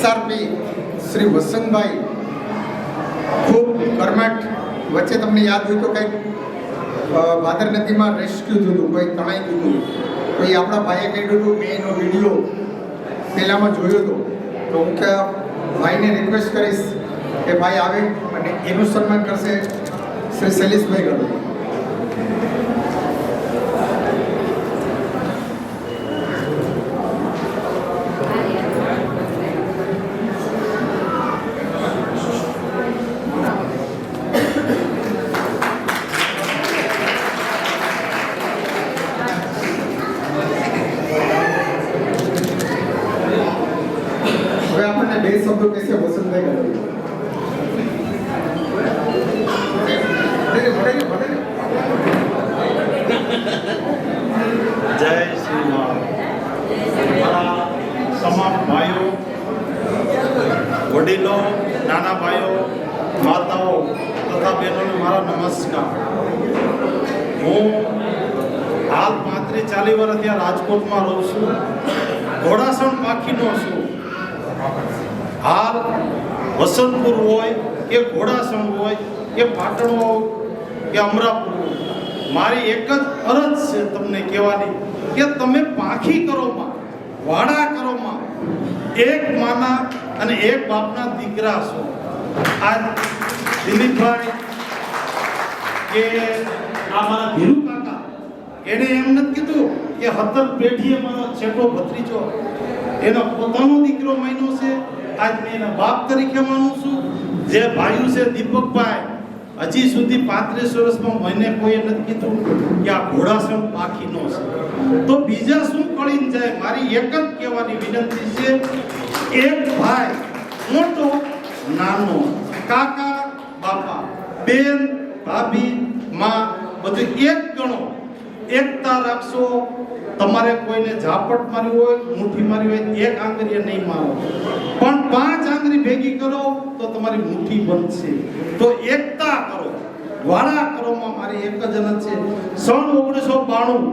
SRP Shri Vasantbhai ખૂબ કર્મઠ વચ્ચે તમને યાદ હોય તો કંઈક ભાદર નદીમાં રેસ્ક્યુ થયું કોઈ તણાઈ હતું. તો આપણા ભાઈએ કહ્યું હતું, મેં એનો વીડિયો પહેલાંમાં જોયો હતો. તો હું કે ભાઈને રિક્વેસ્ટ કરીશ કે ભાઈ આવે અને એનું સન્માન કરશે શ્રી શૈલેષભાઈ ગઢવી હવે આપણને બે શબ્દો કહેશે વસંતભાઈ ગઢવી ભલે, ભલે, ભલે. જય શ્રી રામ મારા તમામ ભાઈઓ વડીલો નાના ભાઈઓ માતાઓ તથા બહેનોને મારા નમસ્કાર હું હાલ પાંત્રીસ ચાલીસ વર્ષ ત્યાં રાજકોટમાં રહું છું. ઘોડાસણ પાખીનો છું. હાલ વસંતપુર હોય કે ઘોડાસણ હોય કે પાટણ હોય કે અમરાપુર મારી એક જ અરજ છે તમને કહેવાની કે તમે પાખી કરો માં, વાડા કરો માં. એક માના અને એક બાપના દીકરા છો. આ દિલીપભાઈ કે આ મારા ધીરુ કાકા એણે એમ નથી કીધું કે હતર પેઢીએ મારો છેટો ભત્રીજો. એનો પોતાનો દીકરો માન્યો છે. આજ મેં એના બાપ તરીકે માનું છું. જે ભાઈઓ છે દીપકભાઈ, હજી સુધી પાંત્રીસ વર્ષમાં મને કોઈએ નથી કીધું કે આ ઘોડાસણ પાખીનો છે. તો બીજા શું કળીને જાય? મારી એક જ કહેવાની વિનંતી છે. એક ભાઈ મોટો, નાનો, કાકા, બાપા, બેન, ભાભી, માં, બધું એક ગણો. એકતા રાખશો તમારે કોઈને ઝાપટ મારી હોય, મુઠ્ઠી મારી હોય, એક આંગળીએ નહીં મારો. પણ પાંચ આંગળી ભેગી કરો તો તમારી મુઠ્ઠી બનશે. તો એકતા કરો. વાળા કરોમાં મારી એક જ અનંત છે. સન ઓગણીસો બાણું.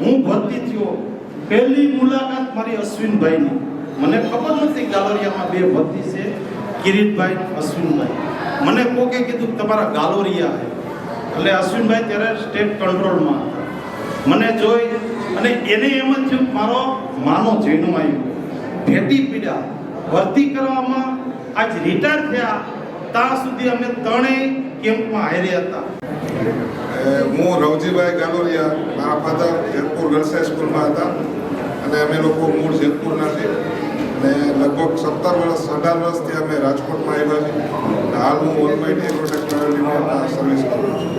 હું ભરતી થયો. પહેલી મુલાકાત મારી અશ્વિનભાઈની. મને ખબર નથી ગાલોરિયામાં બે ભરતી છે. કિરીટભાઈ, અશ્વિનભાઈ. મને કોકે કીધું તમારા ગાલોરિયા એટલે અશ્વિનભાઈ ત્યારે સ્ટેટ કંટ્રોલમાં હતા. મને જોઈ અને એને એમ જ થયું મારો માનો જૈનો આવ્યો. ભેટી પીડા, ભરતી કરવામાં આજ રિટાયર થયા. ત્યાં સુધી અમે ત્રણેય કેમ્પમાં હારે હતા. હું રવજીભાઈ ગાલોરિયા, મારા ફાધર જેતપુર ગર્લ્સ સ્કૂલમાં હતા. અને અમે લોકો મૂળ જેતપુરના છીએ. અને લગભગ સત્તર વર્ષ, અઢાર વર્ષથી અમે રાજકોટમાં આવ્યા છીએ. હાલ હું ઓલમાઇટી પ્રોટેક્ટ સર્વિસ કરું છું.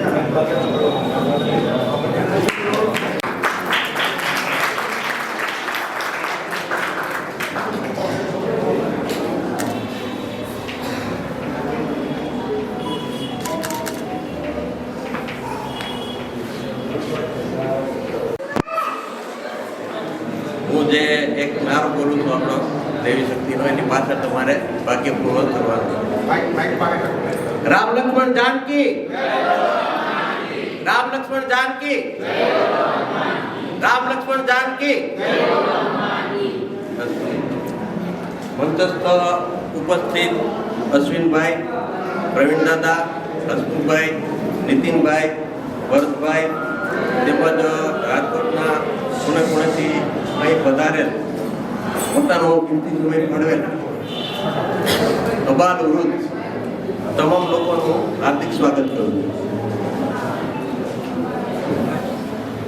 એક કરું છું આપણો દેવી શક્તિનો, એની પાછળ તમારે ભાગ્યપૂર્વક કરવાનું. રામ લક્ષ્મણ જાનકી! રામ લક્ષ્મણ જાનકી! રામ લક્ષ્મણ જાનકી! મંચસ્થ ઉપસ્થિત અશ્વિનભાઈ, પ્રવીણ દાદા હસમુખભાઈ નીતિનભાઈ, ભરતભાઈ તેમજ રાજકોટના ખૂણે ખૂણેથી અહીં પધારેલ પોતાનો કિંમતી સમય અબાલ વૃદ્ધ તમામ લોકોનું હાર્દિક સ્વાગત કરું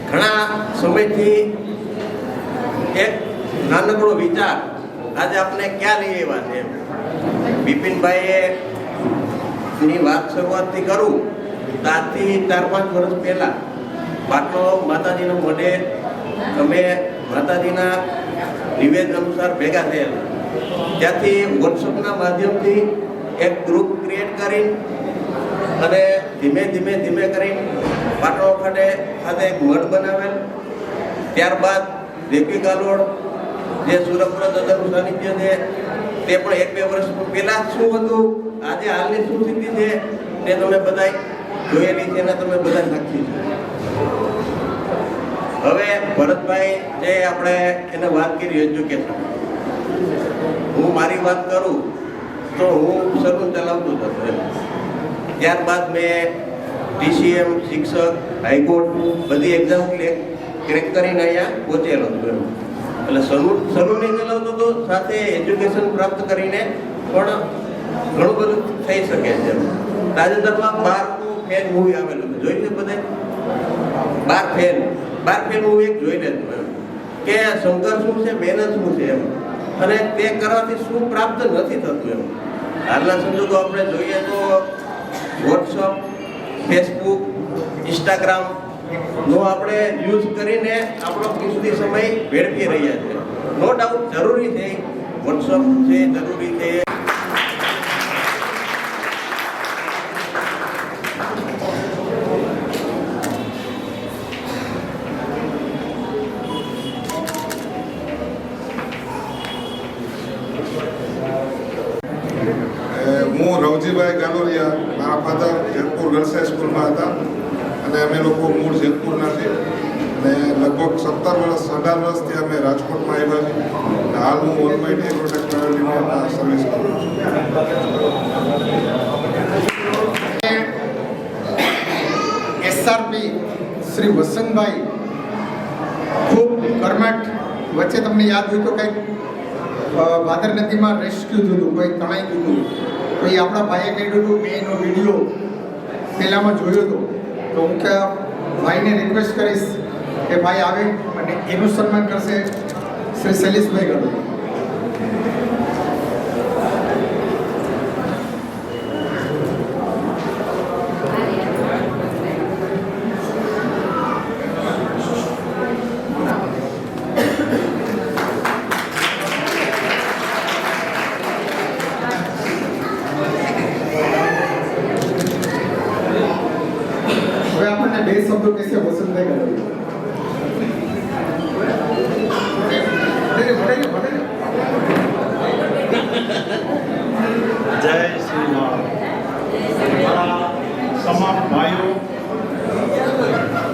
ઘણા સમયથી એક નાનકડો વિચાર આજે આપણે ક્યાં લઈ આવ્યા છે બિપિનભાઈએ ની વાત શરૂઆતથી કરું, ત્યારથી ચાર પાંચ વર્ષ પહેલા. પાટલો માતાજીના મોઢે તમે માતાજીના નિવેદન અનુસાર ભેગા થયેલા. ત્યાંથી વોટ્સઅપના માધ્યમથી એક ગ્રુપ ક્રિએટ કરી અને ધીમે ધીમે ધીમે કરી પાટો ખાતે ખાતે એક મઢ બનાવેલ. ત્યારબાદ દેવી ગાલોડ જે સુરપુર દાદાનું સાનિધ્ય છે, તે પણ એક બે વર્ષ પહેલાં શું હતું? આજે હાલની શું સ્થિતિ છે? તે તમે બધા જોયેલી છે અને તમે બધા સાક્ષી છો. હવે ભરતભાઈ જે આપણે એને વાત કરી એજ્યુકેશન હું મારી વાત કરું તો હું સલૂન ચલાવતો જ હતો ત્યારબાદ મેં ટીસીએમ શિક્ષક, હાઈકોર્ટ બધી એક્ઝામ ક્રેક કરીને અહીંયા પહોંચેલો એમ. એટલે સલૂન સલૂન ચલાવતો હતો સાથે એજ્યુકેશન પ્રાપ્ત કરીને પણ ઘણું બધું થઈ શકે છે તાજેતરમાં બાર ફેન મૂવી આવેલું છે. જોઈ છે બધે? બાર ફેન બાર હું એક જોઈ લેતો કે સંઘર્ષ શું છે મહેનત શું છે એમ. અને તે કરવાથી શું પ્રાપ્ત નથી થતું એમ. હાલના સંજોગો આપણે જોઈએ તો વોટ્સઅપ ફેસબુક ઇન્સ્ટાગ્રામ નો આપણે યુઝ કરીને આપણો કિંમતી સમય વેડફી રહ્યા છે. નો ડાઉટ જરૂરી છે વોટ્સઅપ છે, જરૂરી છે. હું રવજીભાઈ ગાલોરિયા, મારા ફાધર જેતપુર ગર્લ્સ હાઈસ્કૂલમાં હતા. અને અમે લોકો મૂળ જેતપુરના છીએ. અને લગભગ સત્તર વર્ષ, અઢાર વર્ષથી અમે રાજકોટમાં આવ્યા છીએ. હાલ હું ઓલમાઇટી એગ્રોટેક પ્રાઇવેટ સર્વિસ કરું છું. એસઆરપી શ્રી વસંતભાઈ ખૂબ કર્મઠ વચ્ચે તમને યાદ હોય તો કંઈક ભાદર નદીમાં રેસ્ક્યુ થયું હતું, કોઈ તણાઈ ગયું હતું. કોઈ આપણા ભાઈએ કહ્યું હતું, મેં એનો વીડિયો પહેલાંમાં જોયો હતો. તો હું કે ભાઈને રિક્વેસ્ટ કરીશ કે ભાઈ આવે અને એનું સન્માન કરશે શ્રી શૈલેષભાઈ ગઢવી હવે આપણને બે શબ્દો કહેશે વસંતભાઈ ગઢવી ભલે ને, ભલે ને, ભલે ને. જય શ્રી મારા તમામ ભાઈઓ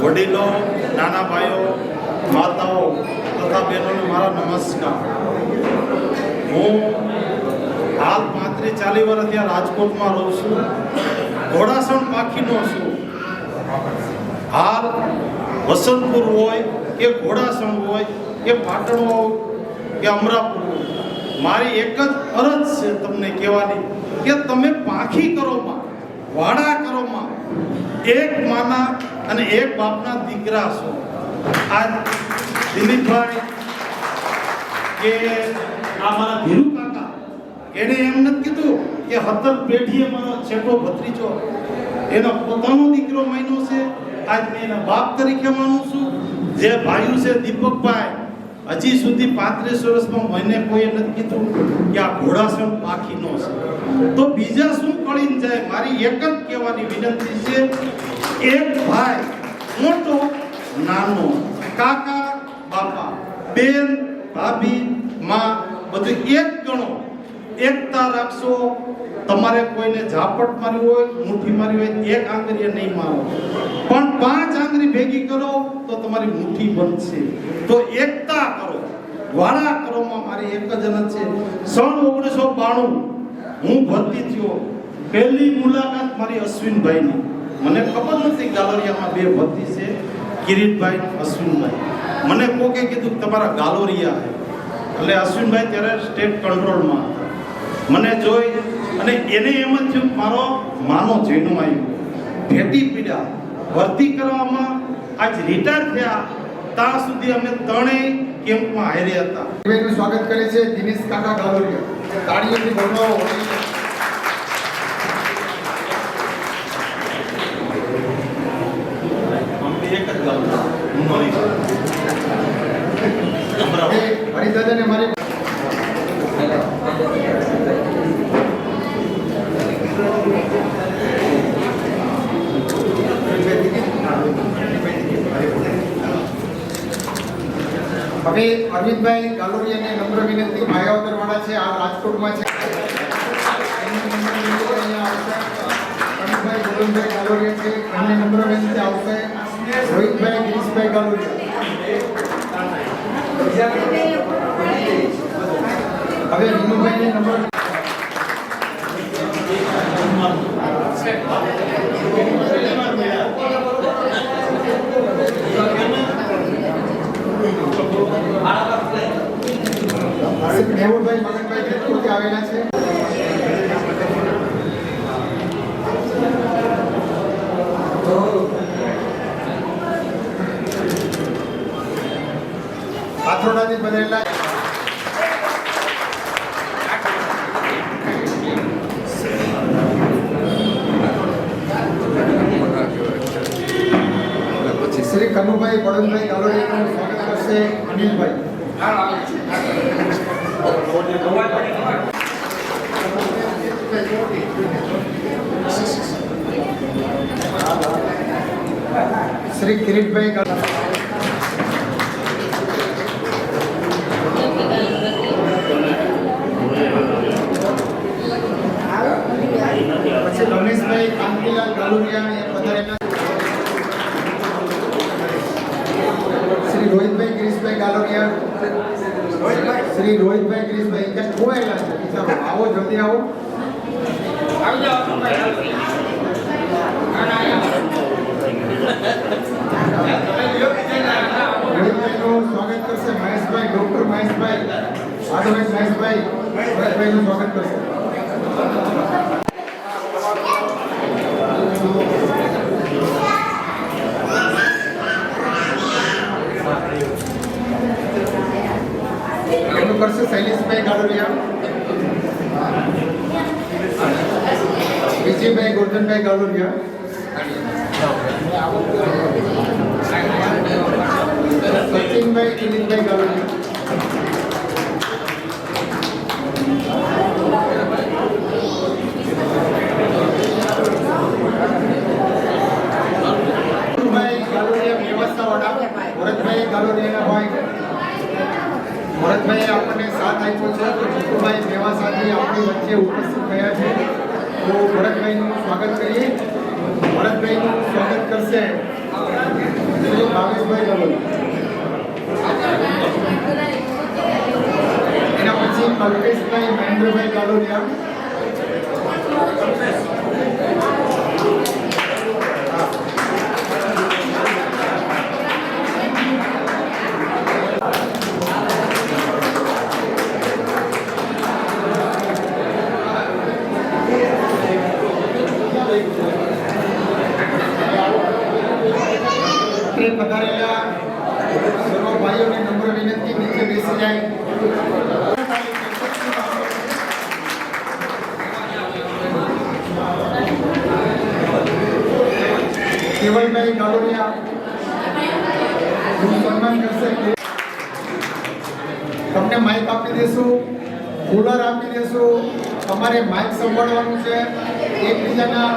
વડીલો નાના ભાઈઓ માતાઓ તથા બહેનોને મારા નમસ્કાર. હું હાલ પાંત્રીસ ચાલીસ વર્ષ ત્યાં રાજકોટમાં રહું છું. ઘોડાસણ પાખીનો છું. હાલ વસંતપુર હોય કે ઘોડાસણ હોય, કે પાટણ હોય, કે અમરાપુર મારી એક જ અરજ છે તમને કહેવાની. કે તમે પાંખી કરો માં, વાડા કરો માં. એક માના અને એક બાપના દીકરા છો. આજ દિલીપભાઈ કે આ મારા ધીરુ કાકા એણે એમ નથી કીધું કે હતર પેઢીએ મારો છેટો ભત્રીજો. એનો પોતાનો દીકરો માન્યો છે. આજ મેં એના બાપ તરીકે માનું છું. જે ભાઈઓ છે દીપકભાઈ હજી સુધી પાંત્રીસ વર્ષમાં મને કોઈએ નથી કીધું કે આ ઘોડાસણ પાખીનો છે. તો બીજા શું કળીને જાય? મારી એક જ કહેવાની વિનંતી છે, એક ભાઈ મોટો, નાનો, કાકા, બાપા, બેન, ભાભી, માં, બધું એક ગણો. એકતા રાખશો, તમારે કોઈને ઝાપટ મારી હોય, મુઠ્ઠી મારી હોય, એક આંગળીએ નહીં મારો. પણ પાંચ ભેગી કરો તો તમારી મુઠ્ઠી બનશે. તો એકતા કરો. વાળા કરોમાં મારી એક જ અનંત છે. સન ઓગણીસો બાણું. હું ભરતી થયો. પહેલી મુલાકાત મારી અશ્વિનભાઈની. મને ખબર નથી ગાલોરિયામાં બે ભરતી છે. કિરીટભાઈ, અશ્વિનભાઈ. મને કોકે કીધું તમારા ગાલોરિયા એટલે અશ્વિનભાઈ ત્યારે સ્ટેટ કંટ્રોલમાં મને જોઈ અને એને એમ જ થયું મારો માનો જૈનો આવ્યો. ભેટી પીડા. ભરતી કરવામાં આજ રિટાયર થયા, ત્યાં સુધી અમે ત્રણેય કેમ્પમાં હાર્યા હતા. સ્વાગત કરે છે દિનેશ કાકા ગાલોરિયા તાળીઓથી બોલાવો એક જ ગામ હું મારી હરિદાદાને મારી હવે અરવિંદભાઈ ગાલોરિયાને નમ્ર વિનંતી માયાવદરવાળા છે આ રાજકોટમાં છે એમની નમ્ર વિનંતી અહીંયા આવશે. અમિતભાઈ ગોવિંદભાઈ ગાલોરિયા છે એમને નમ્ર વિનંતી આવશે રોહિતભાઈ ગિરીશભાઈ ગાલોરિયા હવે વિનુભાઈને નંબર મેહુલભાઈ મગનભાઈ આવેલા છે આથોડાથી બનેલા શ્રી કનુભાઈ બળવંતભાઈ ગાલોડિયાનું સ્વાગત કરશે અનિલભાઈ શ્રી કિરીટભાઈ રમેશભાઈ કાંતિલાલ ગાલુરિયા એ પધારેલા શ્રી રોહિતભાઈ ગિરીશભાઈ ગાલોરિયા શ્રી રોહિતભાઈ ગિરીશભાઈ ક્યાંક ખોવાયેલા છે. આવો, જલ્દી આવો. રોહિતભાઈનું સ્વાગત કરશે મહેશભાઈ, ડોક્ટર મહેશભાઈ આડોભાઈ મહેશભાઈ મહેશભાઈનું સ્વાગત કરશે એમનું કરશે શૈલેષભાઈ ગાડોરિયા ગાડોરિયા સચિનભાઈ, કિરીટભાઈ ગાડોરિયા ભાઈ ગાડોરિયા વ્યવસ્થાવાળા ભરતભાઈ ગાડોરિયાના હોય. ભરતભાઈ આપણને સાથ આપ્યો છે, તો જીતુભાઈ મેવાસાથી આપણી વચ્ચે ઉપસ્થિત થયા છે તો ભરતભાઈનું સ્વાગત કરીએ. ભરતભાઈનું સ્વાગત કરશે. ભાવેશભાઈ ગવલ એના પછી કલ્પેશભાઈ મહેન્દ્રભાઈ ગાલોડિયા તમારે માઇક સંભાળવાનું છે એકબીજાના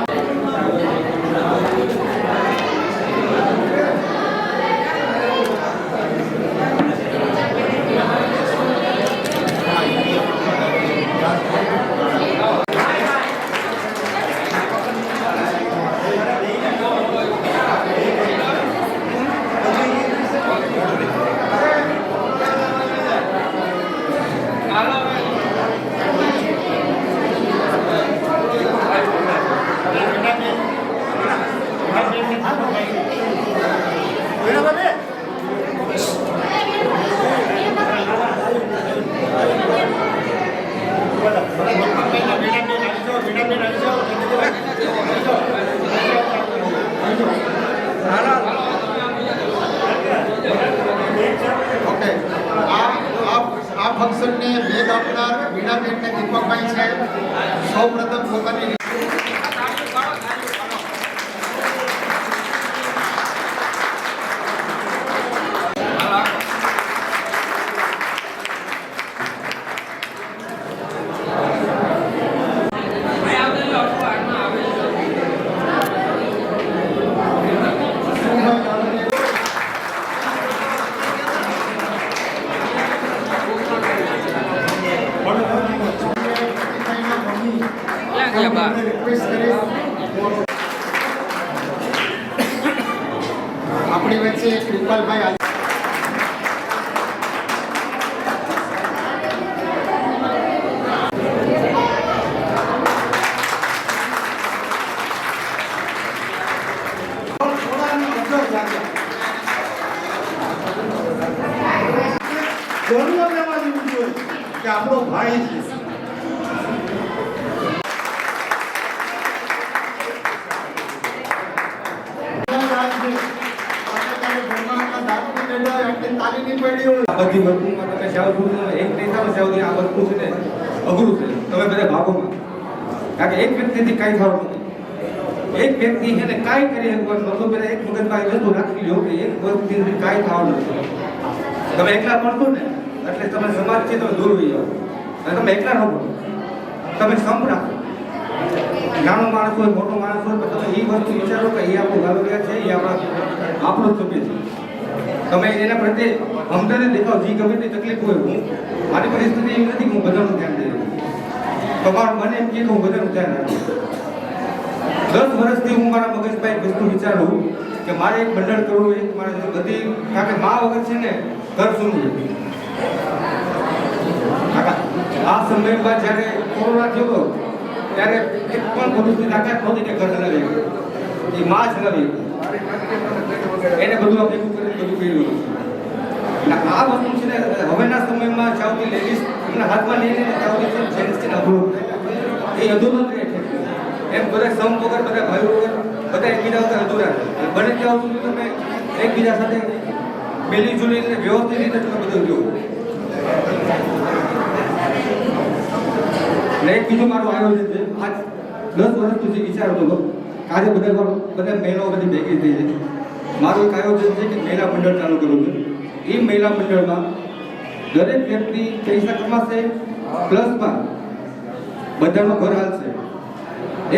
બધી વસ્તુમાં તમે સેવ પૂરું એક નહીં થાય સેવ આ વસ્તુ છે ને અઘરું છે. તમે બધા ભાગોમાં. કારણ કે એક વ્યક્તિથી કાંઈ થવાનું નથી. એક વ્યક્તિ છે ને કાંઈ કરી શકવાનું મતલબ પેલા એક મગજમાં વસ્તુ રાખી લો કે એક વ્યક્તિથી કાંઈ થવાનું નથી. તમે એકલા પડશો ને, એટલે તમે સમાજથી તમે દૂર થઈ જાઓ. અને તમે એકલા ન પડો તમે સંપ રાખો. નાનો માણસ હોય, મોટો માણસ હોય, પણ તમે એ વસ્તુ વિચારો કે એ આપણું ગાલોરિયા છે એ આપણા આપણો સભ્ય છે. તમે એના પ્રત્યે હમદર્દી દેખાવ જે ગમે તે તકલીફ હોય હું. મારી પરિસ્થિતિ એવી નથી હું બધાનું ધ્યાન દઈ રહ્યો તમારું મને એમ કે હું બધાનું ધ્યાન રાખું. દસ વર્ષથી હું મારા મગજમાં એક વસ્તુ વિચારું કે મારે એક મંડળ કરવું એક મારે બધી કારણ કે મા વગર છે ને ઘર કાકા, આ સમયમાં જ્યારે કોરોના થયો હતો, ત્યારે એક પણ પુરુષની તાકાત નહોતી કે ઘર ચલાવી એ માં ચલાવી એને બધું આપણે બધું કર્યું. એટલે આ વસ્તુ છે ને હવેના સમયમાં ચાવતી લેડીઝ એમના હાથમાં લઈને ચાવતી છે જેન્ટ્સ છે ને અઘરું. એ અધૂરું રહે છે. એમ બધા સમ વગર બધા ભાઈઓ વગર બધા એકબીજા વગર અધૂરા બને ત્યાં સુધી તમે એકબીજા સાથે મિલી જુલીને વ્યવસ્થિત રીતે તમે બધું જુઓ ને એક બીજું મારું આયોજન છે. આજ દસ વર્ષ સુધી વિચારતો હતો. આજે બધા બધા મહિલાઓ બધી ભેગી થઈ છે મારું એક આયોજન છે કે મહિલા મંડળ ચાલુ કરવું છે. એ મહિલા મંડળમાં દરેક વ્યક્તિ પૈસા કમાશે પ્લસમાં બધાનો ઘર હાલશે.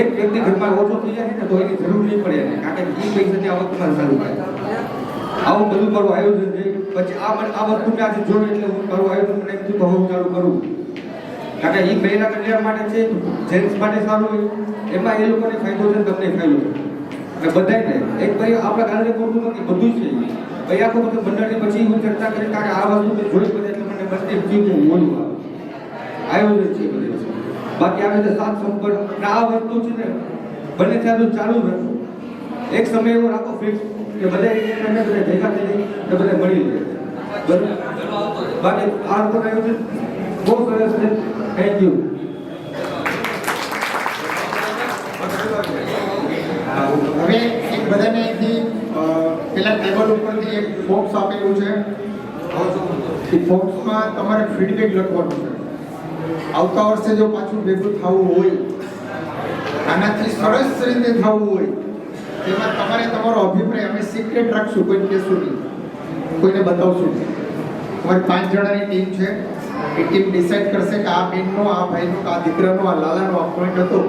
એક વ્યક્તિ ઘરમાં ઓછો થઈ જાય ને, તો એની જરૂર નહીં પડે એને, કારણ કે એ પૈસાની વર્તમાન સારું થાય. આવું બધું મારું આયોજન છે. પછી આ મને આ વસ્તુ મેં આજે જોયું એટલે હું મારું આયોજન મને એમ થયું હું ચાલુ કરું. કારણ કે એ મહિલા કલ્યાણ માટે છે, જેન્ટ્સ માટે સારું હોય. એમાં એ લોકોને ફાયદો છે તમને ફાયદો છે. એટલે બધાને એક ભાઈ આપણા ગાંધી પૂરતું નથી બધું જ છે. ભાઈ, આખું બધું મંડળની પછી હું ચર્ચા કરી, કારણ કે આ વસ્તુ મેં જોઈ પડે એટલે મને બધી જીવવું આવ્યો આયોજન છે બધું બાકી આ બધા સાત સંપર્ક આ વસ્તુ છે ને, બને ત્યાં તો ચાલુ રાખો. એક સમય એવો રાખો ફિક્સ કે બધા એક એકને બધા ભેગા થઈ જાય બધા મળી જાય. બાકી આ લોકો આયોજન બહુ સરસ છે. થેન્ક યુ હવે એક બધાને અહીંથી પેલા ટેબલ ઉપરથી એક બોક્સ આપેલું છે. એ બોક્સમાં તમારે ફીડબેક લખવાનું છે. આવતા વર્ષે જો પાછું ભેગું થવું હોય, આનાથી સરસ રીતે થવું હોય, તેમાં તમારે તમારો અભિપ્રાય અમે સિક્રેટ રાખશું કોઈ કહેશું નહીં કોઈને બતાવશું નહીં. તમારી પાંચ જણાની ટીમ છે. એ ટીમ ડિસાઈડ કરશે કે આ બેનનો, આ ભાઈનો, આ દીકરાનો, આ લાલાનો આ પોઈન્ટ હતો.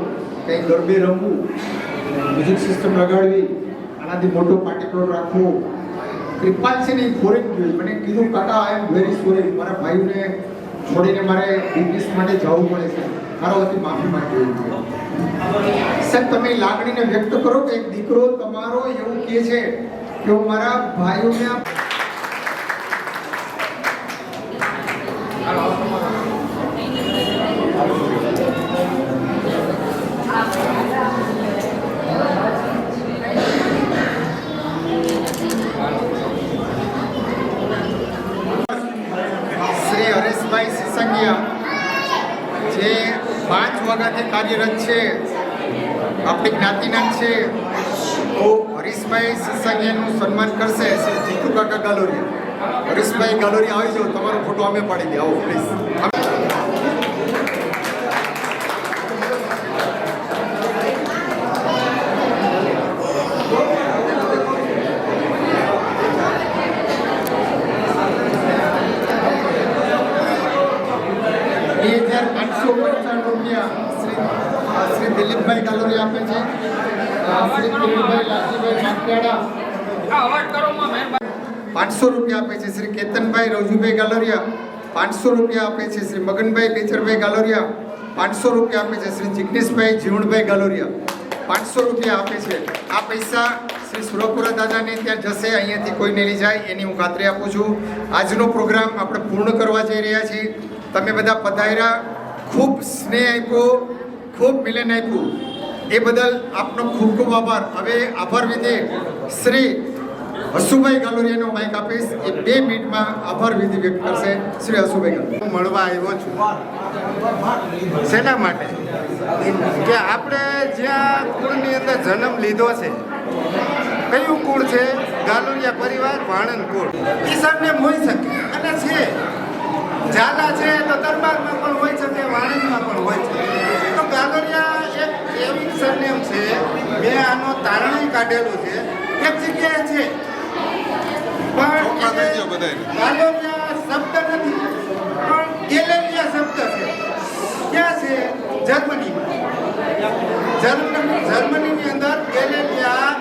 કંઈ ગરબે રમવું મ્યુઝિક સિસ્ટમ લગાડવી આનાથી મોટો પાર્ટી પ્લોટ રાખવો. કૃપાલ છે ને એ ફોરેન ગયો મને કીધું, કાકા આઈ એમ વેરી સોરી મારા ભાઈને છોડીને મારે બિઝનેસ માટે જવું પડે છે. મારા વતી માફી માંગવી છે સાહેબ, તમે લાગણીને વ્યક્ત કરો કે એક દીકરો તમારો એવું કહે છે કે હું મારા ભાઈઓને Thank શ્રી હરેશભાઈ જે પાંચ વાગ્યાથી કાર્યરત છે, આપણી જ્ઞાતિના છે, તો હરીશભાઈ સિસંગિયાનું સન્માન કરશે શ્રી જીતુ કાકા ગાલોરી હરીશભાઈ ગાલોરી આવી જાઓ, તમારો ફોટો અમે પાડી દે આવો પ્લીઝ બે હજાર પાંચસો પંચાણું રૂપિયા શ્રી અ, શ્રી દિલીપભાઈ ગાલોરી આપે છે અ, શ્રી કિરીટભાઈ લાલજીભાઈ માકવાડા પાંચસો રૂપિયા આપે છે શ્રી કેતનભાઈ રવજીભાઈ ગાલોરિયા. પાંચસો રૂપિયા આપે છે શ્રી મગનભાઈ બેચરભાઈ ગાલોરિયા. પાંચસો રૂપિયા આપે છે શ્રી જિગ્નેશભાઈ જીવણભાઈ ગાલોરિયા. પાંચસો રૂપિયા આપે છે. આ પૈસા શ્રી સુરપુરા દાદાને ત્યાં જશે, અહીંયાથી કોઈ નહીં લઈ જાય, એની હું ખાતરી આપું છું. આજનો પ્રોગ્રામ આપણે પૂર્ણ કરવા જઈ રહ્યા છીએ. તમે બધા પધાર્યા. ખૂબ સ્નેહ આપ્યો, ખૂબ મિલન આપ્યું. એ બદલ આપનો ખૂબ ખૂબ આભાર. હવે આભાર વિધે શ્રી હસુભાઈ ગાલુરિયાનો માઇક આપીશ. એ બે મિનિટમાં આભાર વિધિ વ્યક્ત કરશે. શ્રી હસુભાઈ હું મળવા આવ્યો છું. શેના માટે? કે આપણે જ્યાં કુળની અંદર જન્મ લીધો છે, કયું કુળ છે? ગાલુરિયા પરિવાર વાણંદ કુળ. એ સરનેમ હોઈ શકે અને છે. ઝાલા છે તો દરબારમાં પણ હોઈ શકે વાણંદમાં પણ હોય છે તો ગાલોરિયા એક એવી સરનેમ છે, મેં આનો તારણી કાઢેલું છે. એક જગ્યાએ છે. પણ. ગાલોરિયા શબ્દ નથી. પણ ગેલેરિયા શબ્દ છે. ક્યાં છે? જર્મનીમાં. જર્મની જર્મનીની અંદર ગેલેરિયા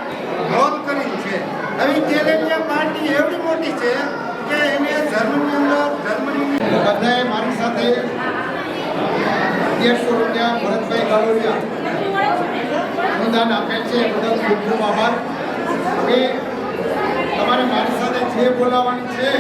હોલ કરીને છે. હવે ગેલેરિયા પાર્ટી એવડી મોટી છે કે એને જર્મની અંદર જર્મની બધાએ મારી સાથે અગિયારસો રૂપિયા ભરતભાઈ ગાડોડિયા અનુદાન આપે છે. બદલ ખૂબ ખૂબ આભાર. હવે તમારે મારી સાથે જે બોલાવવાની છે.